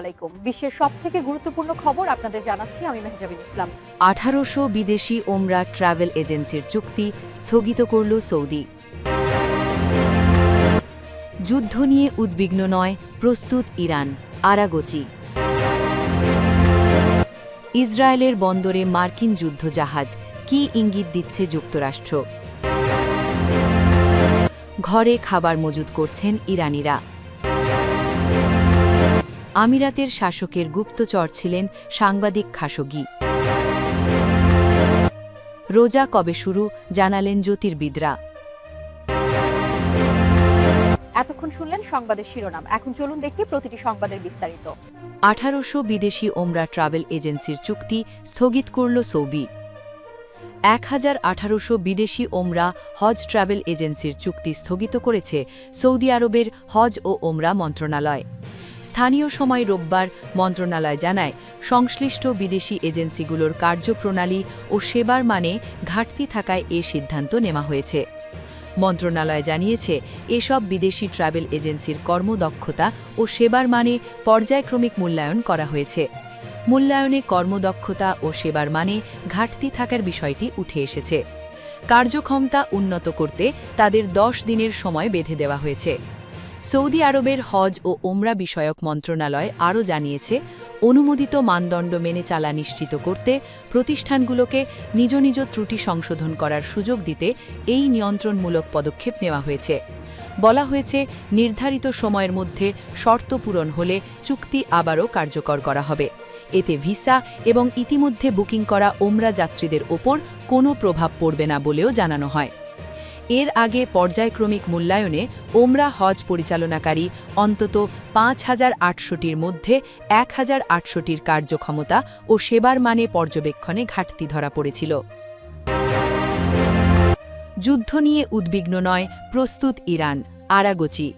আলাইকুম। বিশ্বের সব গুরুত্বপূর্ণ খবর আপনাদের জানাচ্ছি আমি ইসলাম। আঠারোশো বিদেশি ওমরা এজেন্সির চুক্তি স্থগিত করল সৌদি। যুদ্ধ নিয়ে উদ্বিগ্ন নয়, প্রস্তুত ইরান, আরাগোচি। ইসরায়েলের বন্দরে মার্কিন যুদ্ধজাহাজ, কি ইঙ্গিত দিচ্ছে যুক্তরাষ্ট্র? ঘরে খাবার মজুদ করছেন ইরানিরা। আমিরাতের শাসকের গুপ্তচর ছিলেন সাংবাদিক খাশোগি। রোজা কবে শুরু জানালেন জ্যোতির্বিদরা। এতক্ষণ শুনলেন সংবাদের শিরোনাম। এখন চলুন দেখি প্রতিটি সংবাদের বিস্তারিত। আঠারোশো বিদেশি ওমরা ট্রাভেল এজেন্সির চুক্তি স্থগিত করল সৌবি এক হাজার আঠারোশো বিদেশি ওমরা হজ ট্রাভেল এজেন্সির চুক্তি স্থগিত করেছে সৌদি আরবের হজ ও ওমরা মন্ত্রণালয়। স্থানীয় সময় রোববার মন্ত্রণালয় জানায়, সংশ্লিষ্ট বিদেশি এজেন্সিগুলোর কার্যপ্রণালী ও সেবার মানে ঘাটতি থাকায় এ সিদ্ধান্ত নেওয়া হয়েছে। মন্ত্রণালয় জানিয়েছে, এসব বিদেশি ট্রাভেল এজেন্সির কর্মদক্ষতা ও সেবার মানে পর্যায়ক্রমিক মূল্যায়ন করা হয়েছে। মূল্যায়নে কর্মদক্ষতা ও সেবার মানে ঘাটতি থাকার বিষয়টি উঠে এসেছে। কার্যক্ষমতা উন্নত করতে তাদের দশ দিনের সময় বেঁধে দেওয়া হয়েছে। সৌদি আরবের হজ ও ওমরা বিষয়ক মন্ত্রণালয় আরও জানিয়েছে, অনুমোদিত মানদণ্ড মেনে চালা নিশ্চিত করতে প্রতিষ্ঠানগুলোকে নিজ নিজ ত্রুটি সংশোধন করার সুযোগ দিতে এই নিয়ন্ত্রণমূলক পদক্ষেপ নেওয়া হয়েছে। বলা হয়েছে, নির্ধারিত সময়ের মধ্যে শর্ত পূরণ হলে চুক্তি আবারও কার্যকর করা হবে। এতে ভিসা এবং ইতিমধ্যে বুকিং করা ওমরা যাত্রীদের ওপর কোনো প্রভাব পড়বে না বলেও জানানো হয়। এর আগে পর্যায়ক্রমিক মূল্যায়নে ওমরা হজ পরিচালনাকারী অন্তত পাঁচ হাজার আটশোটির মধ্যে এক হাজার আটশোটির কার্যক্ষমতা ও সেবার মানে পর্যবেক্ষণে ঘাটতি ধরা পড়েছিল। যুদ্ধ নিয়ে উদ্বিগ্ন নয় প্রস্তুত ইরান, আরাগোচি।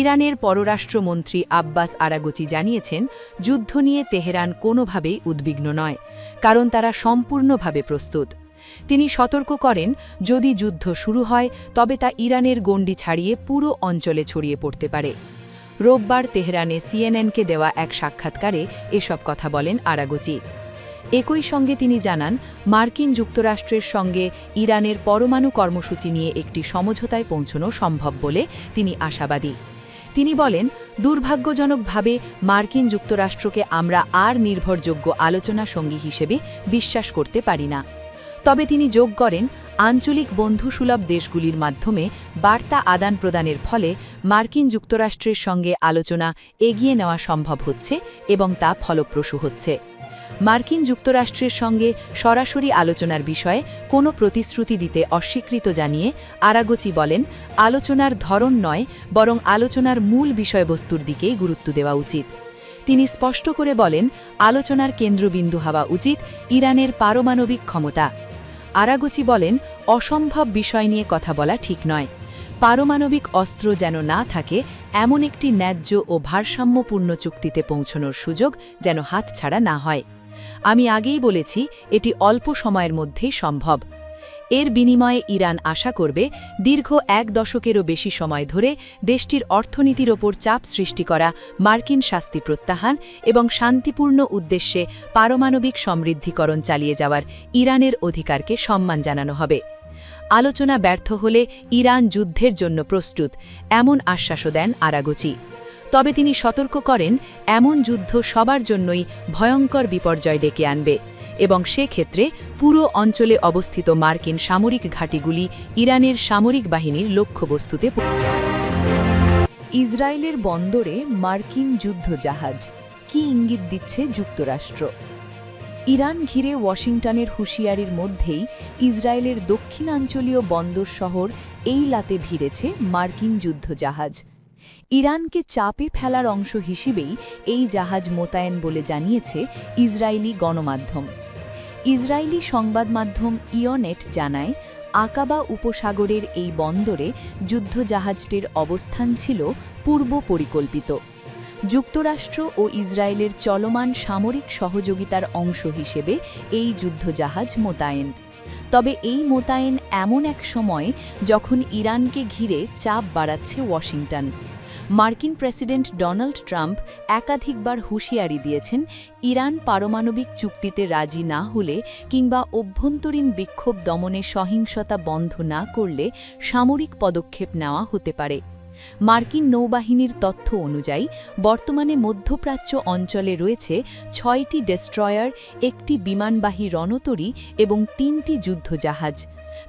ইরানের পররাষ্ট্রমন্ত্রী আব্বাস আরাগোচি জানিয়েছেন, যুদ্ধ নিয়ে তেহরান কোনোভাবেই উদ্বিগ্ন নয়, কারণ তারা সম্পূর্ণভাবে প্রস্তুত। তিনি সতর্ক করেন, যদি যুদ্ধ শুরু হয়, তবে তা ইরানের গণ্ডি ছাড়িয়ে পুরো অঞ্চলে ছড়িয়ে পড়তে পারে। রোববার তেহরানে সিএনএনকে দেওয়া এক সাক্ষাৎকারে এসব কথা বলেন আরাগোচি। একই সঙ্গে তিনি জানান, মার্কিন যুক্তরাষ্ট্রের সঙ্গে ইরানের পরমাণু কর্মসূচি নিয়ে একটি সমঝোতায় পৌঁছনো সম্ভব বলে তিনি আশাবাদী। তিনি বলেন, দুর্ভাগ্যজনকভাবে মার্কিন যুক্তরাষ্ট্রকে আমরা আর নির্ভরযোগ্য আলোচনা সঙ্গী হিসেবে বিশ্বাস করতে পারি না। তবে তিনি যোগ করেন আঞ্চলিক বন্ধুসুলভ দেশগুলির মাধ্যমে বার্তা আদান প্রদানের ফলে মার্কিন যুক্তরাষ্ট্রের সঙ্গে আলোচনা এগিয়ে নেওয়া সম্ভব হচ্ছে এবং তা ফলপ্রসূ হচ্ছে। মার্কিন যুক্তরাষ্ট্রের সঙ্গে সরাসরি আলোচনার বিষয়ে কোনো প্রতিশ্রুতি দিতে অস্বীকৃত জানিয়ে আরাগোচি বলেন, আলোচনার ধরন নয়, বরং আলোচনার মূল বিষয়বস্তুর দিকেই গুরুত্ব দেওয়া উচিত। তিনি স্পষ্ট করে বলেন, আলোচনার কেন্দ্রবিন্দু হওয়া উচিত ইরানের পারমাণবিক ক্ষমতা। আরাগোচি বলেন, অসম্ভব বিষয় নিয়ে কথা বলা ঠিক নয়। পারমাণবিক অস্ত্র যেন না থাকে, এমন একটি ন্যায্য ও ভারসাম্যপূর্ণ চুক্তিতে পৌঁছনোর সুযোগ যেন হাতছাড়া না হয়। আমি আগেই বলেছি, এটি অল্প সময়ের মধ্যেই সম্ভব। এর বিনিময়ে ইরান আশা করবে দীর্ঘ এক দশকেরও বেশি সময় ধরে দেশটির অর্থনীতির ওপর চাপ সৃষ্টি করা মার্কিন শাস্তি প্রত্যাহান এবং শান্তিপূর্ণ উদ্দেশ্যে পারমাণবিক সমৃদ্ধিকরণ চালিয়ে যাওয়ার ইরানের অধিকারকে সম্মান জানানো হবে। আলোচনা ব্যর্থ হলে ইরান যুদ্ধের জন্য প্রস্তুত, এমন আশ্বাসও দেন আরাগোচি। তবে তিনি সতর্ক করেন, এমন যুদ্ধ সবার জন্যই ভয়ঙ্কর বিপর্যয় ডেকে আনবে। এবং সেক্ষেত্রে পুরো অঞ্চলে অবস্থিত মার্কিন সামরিক ঘাঁটিগুলি ইরানের সামরিক বাহিনীর লক্ষ্যবস্তুতে ইসরায়েলের বন্দরে মার্কিন যুদ্ধজাহাজ। কি ইঙ্গিত দিচ্ছে যুক্তরাষ্ট্র? ইরান ঘিরে ওয়াশিংটনের হুঁশিয়ারির মধ্যেই ইসরায়েলের দক্ষিণাঞ্চলীয় বন্দর শহর এই লাতে ভিড়েছে মার্কিন যুদ্ধজাহাজ। ইরানকে চাপে ফেলার অংশ হিসেবেই এই জাহাজ মোতায়েন বলে জানিয়েছে ইসরায়েলি গণমাধ্যম। ইসরায়েলি সংবাদ মাধ্যম ইয়নেট জানায়, আকাবা উপসাগরের এই বন্দরে যুদ্ধজাহাজটির অবস্থান ছিল পূর্ব পরিকল্পিত। যুক্তরাষ্ট্র ও ইসরায়েলের চলমান সামরিক সহযোগিতার অংশ হিসেবে এই যুদ্ধজাহাজ মোতায়েন। তবে এই মোতায়েন এমন এক সময় যখন ইরানকে ঘিরে চাপ বাড়াচ্ছে ওয়াশিংটন। মার্কিন প্রেসিডেন্ট ডোনাল্ড ট্রাম্প একাধিকবার হুঁশিয়ারি দিয়েছেন, ইরান পারমাণবিক চুক্তিতে রাজি না হলে কিংবা অভ্যন্তরীণ বিক্ষোভ দমনে সহিংসতা বন্ধ না করলে সামরিক পদক্ষেপ নেওয়া হতে পারে। মার্কিন নৌবাহিনীর তথ্য অনুযায়ী, বর্তমানে মধ্যপ্রাচ্য অঞ্চলে রয়েছে ছয়টি ডেস্ট্রয়ার, একটি বিমানবাহী রণতরী এবং তিনটি যুদ্ধজাহাজ।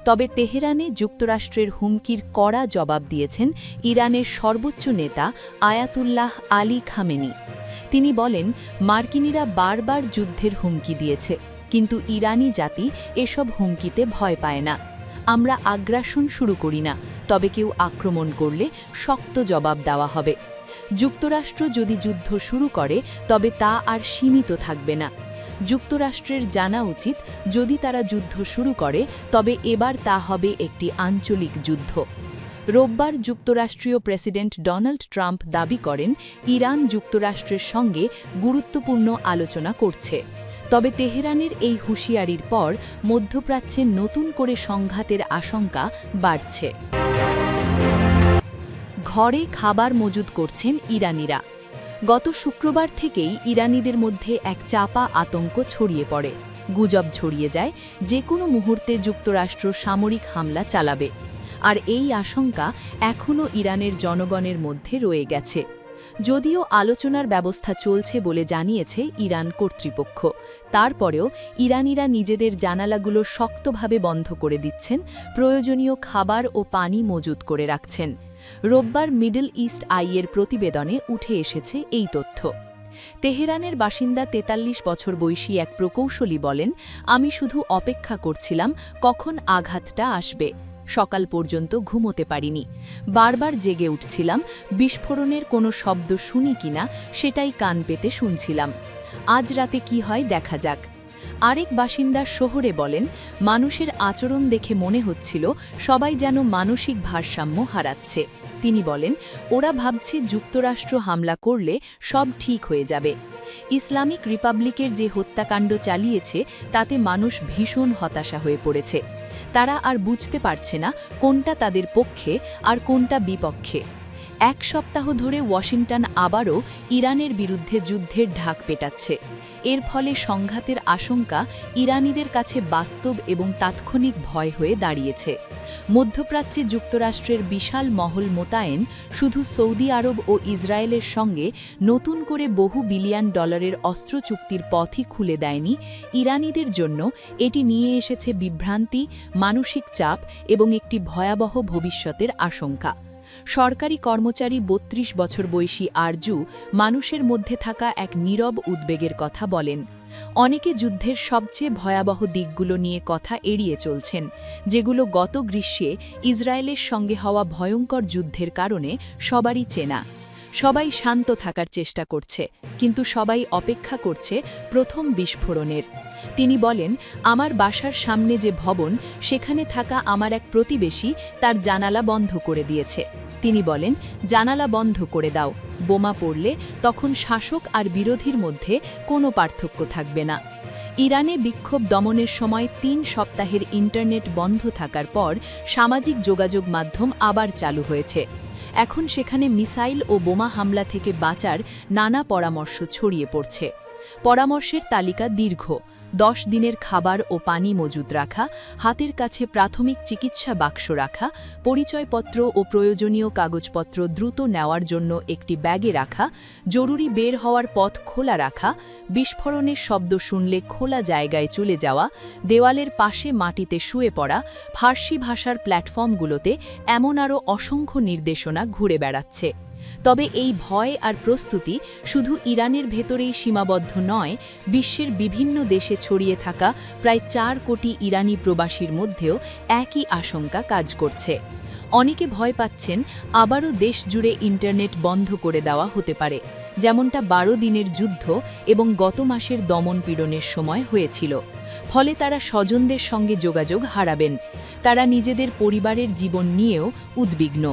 তবে তেহরানে যুক্তরাষ্ট্রের হুমকির কড়া জবাব দিয়েছেন ইরানের সর্বোচ্চ নেতা আয়াতুল্লাহ আলী খামেনি। তিনি বলেন, মার্কিনীরা বারবার যুদ্ধের হুমকি দিয়েছে, কিন্তু ইরানি জাতি এসব হুমকিতে ভয় পায় না। আমরা আগ্রাসন শুরু করি না, তবে কেউ আক্রমণ করলে শক্ত জবাব দেওয়া হবে। যুক্তরাষ্ট্র যদি যুদ্ধ শুরু করে, তবে তা আর সীমিত থাকবে না। যুক্তরাষ্ট্রের জানা উচিত যদি তারা যুদ্ধ শুরু করে, তবে এবার তা হবে একটি আঞ্চলিক যুদ্ধ। রোববার যুক্তরাষ্ট্রীয় প্রেসিডেন্ট ডোনাল্ড ট্রাম্প দাবি করেন, ইরান যুক্তরাষ্ট্রের সঙ্গে গুরুত্বপূর্ণ আলোচনা করছে। তবে তেহরানের এই হুঁশিয়ারির পর মধ্যপ্রাচ্যে নতুন করে সংঘাতের আশঙ্কা বাড়ছে। ঘরে খাবার মজুদ করছেন ইরানিরা। গত শুক্রবার থেকেই ইরানিদের মধ্যে এক চাপা আতঙ্ক ছড়িয়ে পড়ে। গুজব ছড়িয়ে যায়, যে কোনো মুহূর্তে যুক্তরাষ্ট্র সামরিক হামলা চালাবে। আর এই আশঙ্কা এখনও ইরানের জনগণের মধ্যে রয়ে গেছে। যদিও আলোচনার ব্যবস্থা চলছে বলে জানিয়েছে ইরান কর্তৃপক্ষ। তারপরেও ইরানিরা নিজেদের জানালাগুলো শক্তভাবে বন্ধ করে দিচ্ছেন, প্রয়োজনীয় খাবার ও পানি মজুত করে রাখছেন। রোববার মিডল ইস্ট আইয়ের প্রতিবেদনে উঠে এসেছে এই তথ্য। তেহরানের বাসিন্দা ৪৩ বছর বয়সী এক প্রকৌশলী বলেন, আমি শুধু অপেক্ষা করছিলাম কখন আঘাতটা আসবে। সকাল পর্যন্ত ঘুমোতে পারিনি। বারবার জেগে উঠছিলাম, বিস্ফোরণের কোনো শব্দ শুনি কিনা সেটাই কান পেতে শুনছিলাম। আজ রাতে কি হয় দেখা যাক। আরেক বাসিন্দা শহরে বলেন, মানুষের আচরণ দেখে মনে হচ্ছিল সবাই যেন মানসিক ভারসাম্য হারাচ্ছে। তিনি বলেন, ওরা ভাবছে যুক্তরাষ্ট্র হামলা করলে সব ঠিক হয়ে যাবে। ইসলামিক রিপাবলিকের যে হত্যাকাণ্ড চালিয়েছে, তাতে মানুষ ভীষণ হতাশা হয়ে পড়েছে। তারা আর বুঝতে পারছে না কোনটা তাদের পক্ষে আর কোনটা বিপক্ষে। এক সপ্তাহ ধরে ওয়াশিংটন আবারও ইরানের বিরুদ্ধে যুদ্ধের ঢাক পেটাচ্ছে। এর ফলে সংঘাতের আশঙ্কা ইরানিদের কাছে বাস্তব এবং তাৎক্ষণিক ভয় হয়ে দাঁড়িয়েছে। মধ্যপ্রাচ্যে যুক্তরাষ্ট্রের বিশাল মহল মোতায়েন শুধু সৌদি আরব ও ইসরায়েলের সঙ্গে নতুন করে বহু বিলিয়ন ডলারের অস্ত্র চুক্তির পথই খুলে দেয়নি ইরানিদের জন্য। এটি নিয়ে এসেছে বিভ্রান্তি, মানসিক চাপ এবং একটি ভয়াবহ ভবিষ্যতের আশঙ্কা। সরকারি কর্মচারী ৩২ বছর বয়সী আরজু মানুষের মধ্যে থাকা এক নীরব উদ্বেগের কথা বলেন। অনেকে যুদ্ধের সবচেয়ে ভয়াবহ দিকগুলো নিয়ে কথা এড়িয়ে চলছেন, যেগুলো গত গ্রীষ্মে ইসরায়েলের সঙ্গে হওয়া ভয়ঙ্কর যুদ্ধের কারণে সবারই চেনা। সবাই শান্ত থাকার চেষ্টা করছে, কিন্তু সবাই অপেক্ষা করছে প্রথম বিস্ফোরণের। তিনি বলেন, আমার বাসার সামনে যে ভবন, সেখানে থাকা আমার এক প্রতিবেশী তার জানালা বন্ধ করে দিয়েছে। তিনি বলেন, জানালা বন্ধ করে দাও, বোমা পড়লে তখন শাসক আর বিরোধীর মধ্যে কোনো পার্থক্য থাকবে না। ইরানে বিক্ষোভ দমনের সময় তিন সপ্তাহের ইন্টারনেট বন্ধ থাকার পর সামাজিক যোগাযোগ মাধ্যম আবার চালু হয়েছে। এখন সেখানে মিসাইল ও বোমা হামলা থেকে বাঁচার নানা পরামর্শ ছড়িয়ে পড়ছে। পরামর্শের তালিকা দীর্ঘ। দশ দিনের খাবার ও পানি মজুদ রাখা, হাতের কাছে প্রাথমিক চিকিৎসা বাক্স রাখা, পরিচয়পত্র ও প্রয়োজনীয় কাগজপত্র দ্রুত নেওয়ার জন্য একটি ব্যাগে রাখা, জরুরি বের হওয়ার পথ খোলা রাখা, বিস্ফোরণের শব্দ শুনলে খোলা জায়গায় চলে যাওয়া, দেওয়ালের পাশে মাটিতে শুয়ে পড়া, ফার্সি ভাষার প্ল্যাটফর্মগুলোতে এমন আরও অসংখ্য নির্দেশনা ঘুরে বেড়াচ্ছে। তবে এই ভয় আর প্রস্তুতি শুধু ইরানের ভেতরেই সীমাবদ্ধ নয়, বিশ্বের বিভিন্ন দেশে ছড়িয়ে থাকা প্রায় চার কোটি ইরানি প্রবাসীর মধ্যেও একই আশঙ্কা কাজ করছে। অনেকে ভয় পাচ্ছেন আবারও দেশ জুড়ে ইন্টারনেট বন্ধ করে দেওয়া হতে পারে, যেমনটা বারো দিনের যুদ্ধ এবং গত মাসের দমন পীড়নের সময় হয়েছিল। ফলে তারা স্বজনদের সঙ্গে যোগাযোগ হারাবেন, তারা নিজেদের পরিবারের জীবন নিয়েও উদ্বিগ্ন।